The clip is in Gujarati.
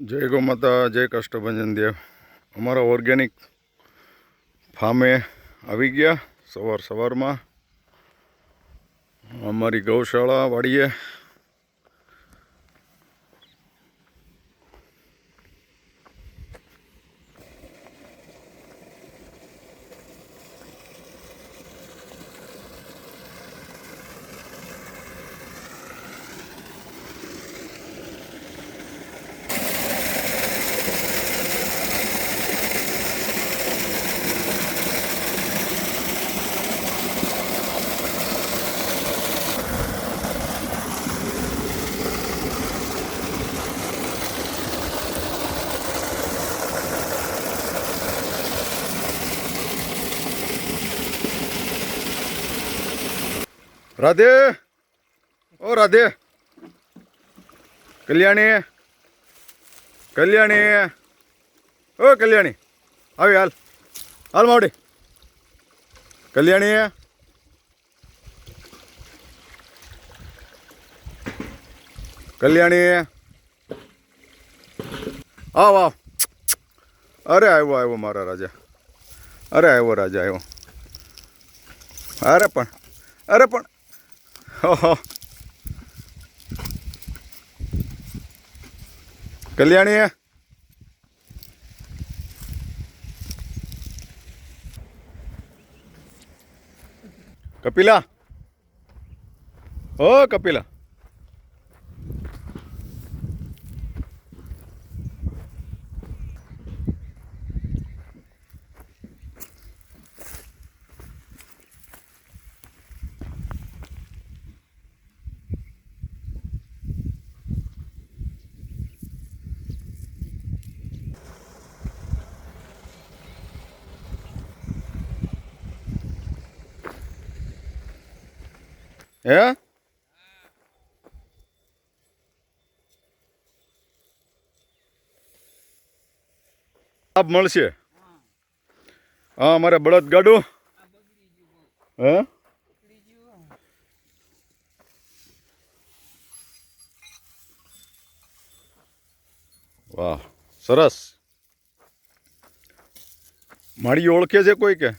જય ગોમાતા જય કષ્ટભંજન દેવ. અમારા ઓર્ગેનિક ફાર્મે આવી ગયા, સવાર સવારમાં. અમારી ગૌશાળા વાડીએ રાધે ઓ રાધે કલ્યાણી કલ્યાણી ઓ કલ્યાણી આવી હાલ હાલ માવડી કલ્યાણી કલ્યાણી આવ આવ અરે આવ્યો આવ્યો મારા રાજા અરે આવ્યો રાજા આવ્યો અરે પણ અરે પણ ઓહો કલ્યાણી કપિલા? ઓ કપિલા. હે? આપ મળશે. હા અમારે બળદ ગાડું. હે? વાહ, સરસ. માળી ઓળખે છે કોઈ કે?